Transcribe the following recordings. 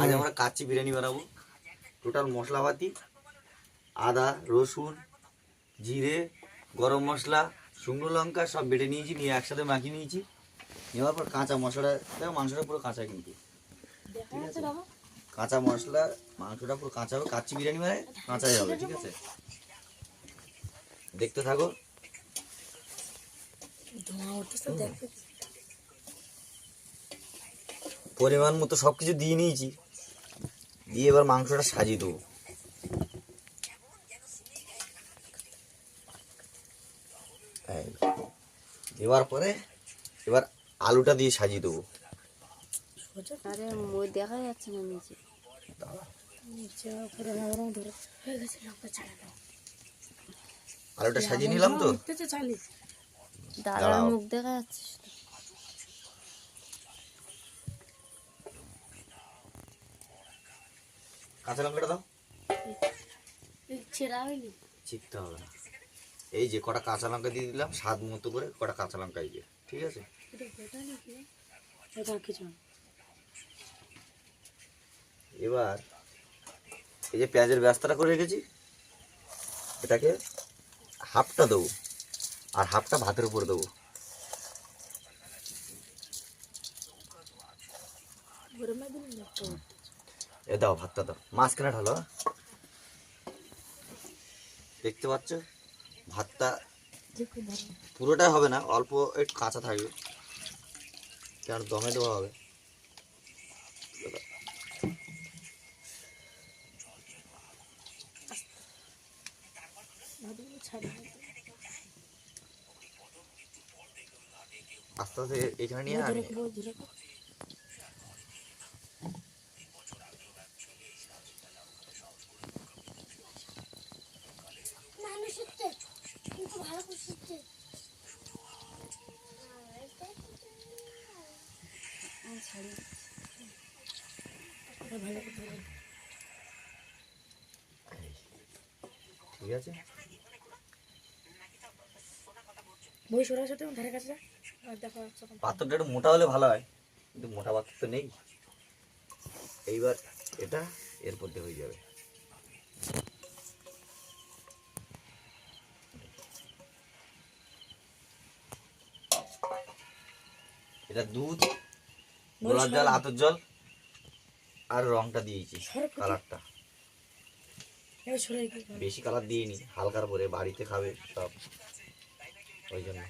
আজ আমরা কাচ্চি বিরিয়ানি বানাবো। টোটাল মশলাপাতি আদা রসুন জিরে গরম মশলা শুকনো লঙ্কা সব বেটে নিয়েছি নিয়ে একসাথে মাখিয়ে নিয়েছি। নেওয়ার পর কাঁচা মশলা দেখো মাংসটা পুরো কাঁচা কিন্তু। ঠিক আছে? কাঁচা মশলা মাংসটা পুরো কাঁচা হবে। কাচ্চি বিরিয়ানি মানে কাঁচাই হবে ঠিক আছে? দেখতে থাকো। পরিমাণ মতো সব কিছু দিয়ে নিয়েছি। দিয়ে এবার মাংসটা সাজিয়ে দেবো। দেওয়ার পরে এবার আলুটা দিয়ে সাজিয়ে দেবো। দেখা যাচ্ছে না নিচে। আলুটা সাজিয়ে নিলাম তো? দাঁড়াও। মুখ দেখা যাচ্ছে। কাঁচা লঙ্কাটা দাও। ছেঁড়া হয়নি। চিপতে হবে না। এই যে কটা কাঁচা লঙ্কা দিয়ে দিলাম স্বাদ মতো করে কটা কাঁচা লঙ্কা এই যে ঠিক আছে? এবার এই যে পেঁয়াজের ব্যবস্থাটা করে রেখেছি এটাকে হাফটা দেবো আর হাফটা ভাতের উপর দেবো। এ দাও ভাতটা দাও। মাঝখানে ঢালো? দেখতে পাচ্ছ? ভাতটা পুরোটাই হবে না, অল্প একটু কাঁচা থাকবে। কারণ দমে দেওয়া হবে। আস্তে আস্তে এখানে নিয়ে আনি ঠিক আছে। বই সরার সাথে ধারে কাছে যা। দেখো পাত্রটা একটু মোটা হলে ভালো হয় কিন্তু মোটা পাত্র তো নেই। এইবার এটা এরপর দিয়ে হয়ে যাবে। এটা দুধ গোলাপ জল আতর জল আর রংটা দিয়েছি কালারটা। বেশি কালার দিইনি হালকার পরে বাড়িতে খাবে সব। ওই জন্য।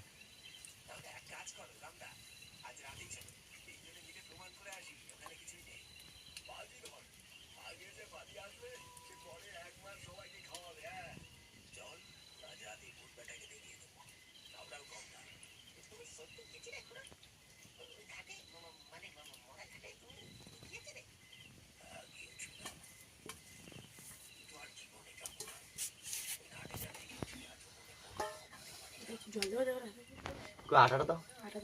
আটাটা দাও। আটা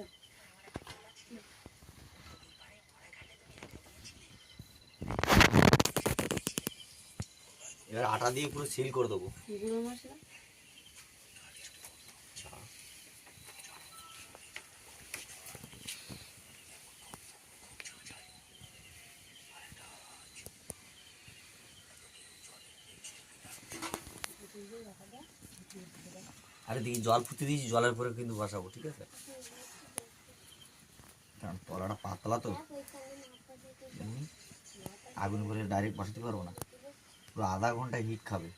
এবার আটা দিয়ে পুরো সিল করে দেবো। মশলা? আরে দেখি জল ফুটে দিয়েছি, জলের পরে কিন্তু বসাবো, ঠিক আছে? কারণ তলাটা পাতলা তো। আগুন করে ডাইরেক্ট বসাতে পারব না। পুরো আধা ঘণ্টা হিট খাবে।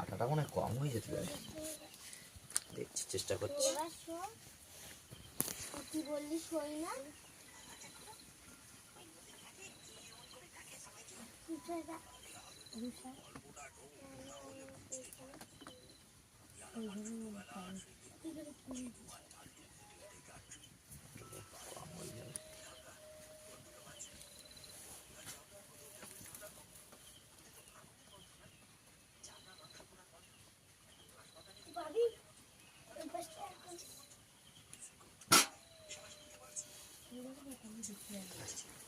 আটাটা মনে কম হয়ে যেতে পারে। দেখছি, চেষ্টা করছি। বললি 是这个，五十。Thank you.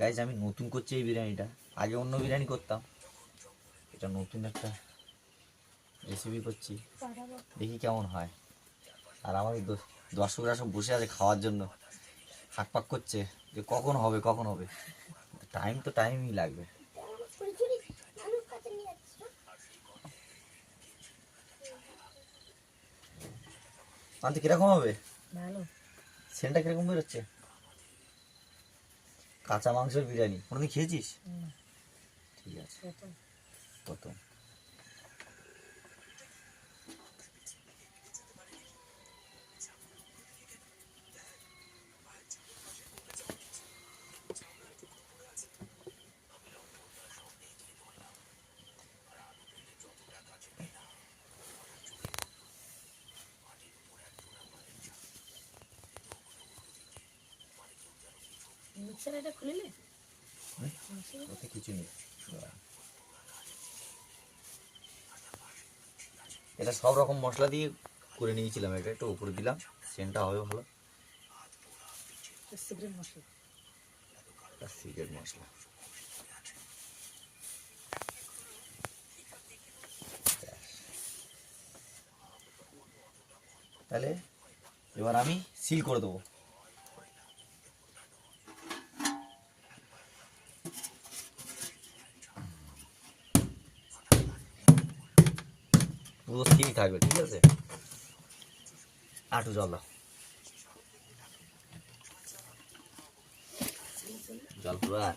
গাইজ আমি নতুন করছি এই বিরিয়ানিটা। আগে অন্য বিরিয়ানি করতাম। এটা নতুন একটা রেসিপি করছি। দেখি কেমন হয়। আর আমাদের দর্শকরা সব বসে আছে খাওয়ার জন্য। হাক পাক করছে যে কখন হবে কখন হবে। টাইম তো টাইমই লাগবে। আনতে কীরকম হবে? ভালো। সেন্টটা কীরকম বেরোচ্ছে? কাঁচা মাংসের বিরিয়ানি। কোনোদিন খেয়েছিস? ঠিক আছে। প্রথম। মিক্সার এটা খুলিলে ওতে কিছু নেই। এটা সব রকম মশলা দিয়ে করে নিয়েছিলাম। এটা একটু উপরে দিলাম। সেন্টটা হবে ভালো। সিক্রেট মশলা। সিক্রেট মশলা। তাহলে এবার আমি সিল করে দেবো। পুরো সিল থাকবে, ঠিক আছে? আটু জল দাও। জল পুরো আর।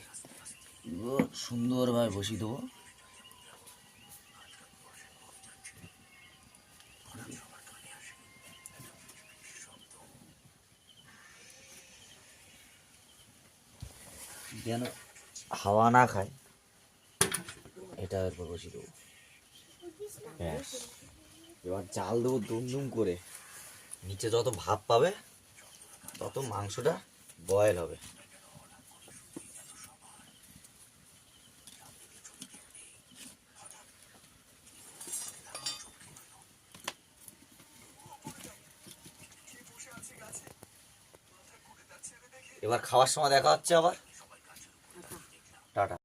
সুন্দরভাবে বসিয়ে দেবো। যেন হাওয়া না খায়, এটা এরপর বসিয়ে দেবো। এবার জাল দেবো দুম দুম করে। নিচে যত ভাপ পাবে, তত মাংসটা বয়েল হবে। এবার খাওয়ার সময় দেখা হচ্ছে আবার। টাটা।